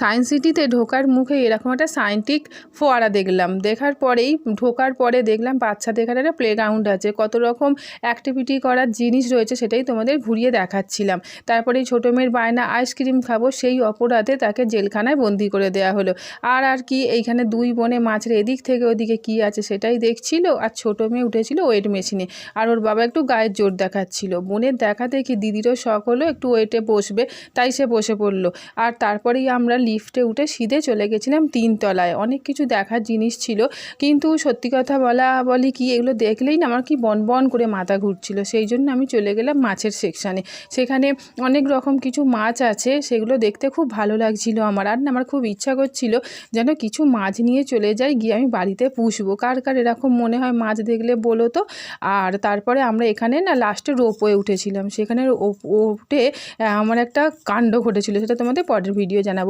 Science সিটিতে ঢোকার মুখে এরকম একটা সায়েন্টিক ফোয়ারা দেখলাম। দেখার পরেই, ঢোকার পরে দেখলাম বাচ্চাদের এখানে একটা প্লেগ্রাউন্ড আছে। কত রকম অ্যাক্টিভিটি করার জিনিস রয়েছে সেটাই তোমাদের ঘুরিয়ে দেখাচ্ছিলাম। তারপরে ছোটো মেয়ের বায়না আইসক্রিম খাব, সেই অপরাধে তাকে জেলখানায় বন্দি করে দেওয়া হলো। আর আর কি, এইখানে দুই বনে মাছের এদিক থেকে ওদিকে কি আছে সেটাই দেখছিল আর ছোটো মেয়ে উঠেছিল ওয়েট মেশিনে আর ওর বাবা একটু গায়ের জোর দেখাচ্ছিল। বোনের দেখা দেখি দিদিরও শখ হলো একটু ওয়েটে বসবে, তাই সে বসে পড়ল। আর তারপরেই আমরা লিফটে উঠে সিধে চলে গেছিলাম তিনতলায়। অনেক কিছু দেখার জিনিস ছিল। কিন্তু সত্যি কথা বলা বলি কি, এগুলো দেখলেই না আমার কি বন বন করে মাথা ঘুরছিল। সেই জন্য আমি চলে গেলাম মাছের সেকশানে। সেখানে অনেক রকম কিছু মাছ আছে, সেগুলো দেখতে খুব ভালো লাগছিল আমার। আর না আমার খুব ইচ্ছা করছিল যেন কিছু মাছ নিয়ে চলে যাই, গিয়ে আমি বাড়িতে পুষবো। কার কার এরকম মনে হয় মাছ দেখলে বলো তো? আর তারপরে আমরা এখানে না লাস্টে রোপওয়ে উঠেছিলাম। সেখানে উঠে আমার একটা কাণ্ড ঘটেছিল, সেটা তোমাদের পরের ভিডিও জানাব।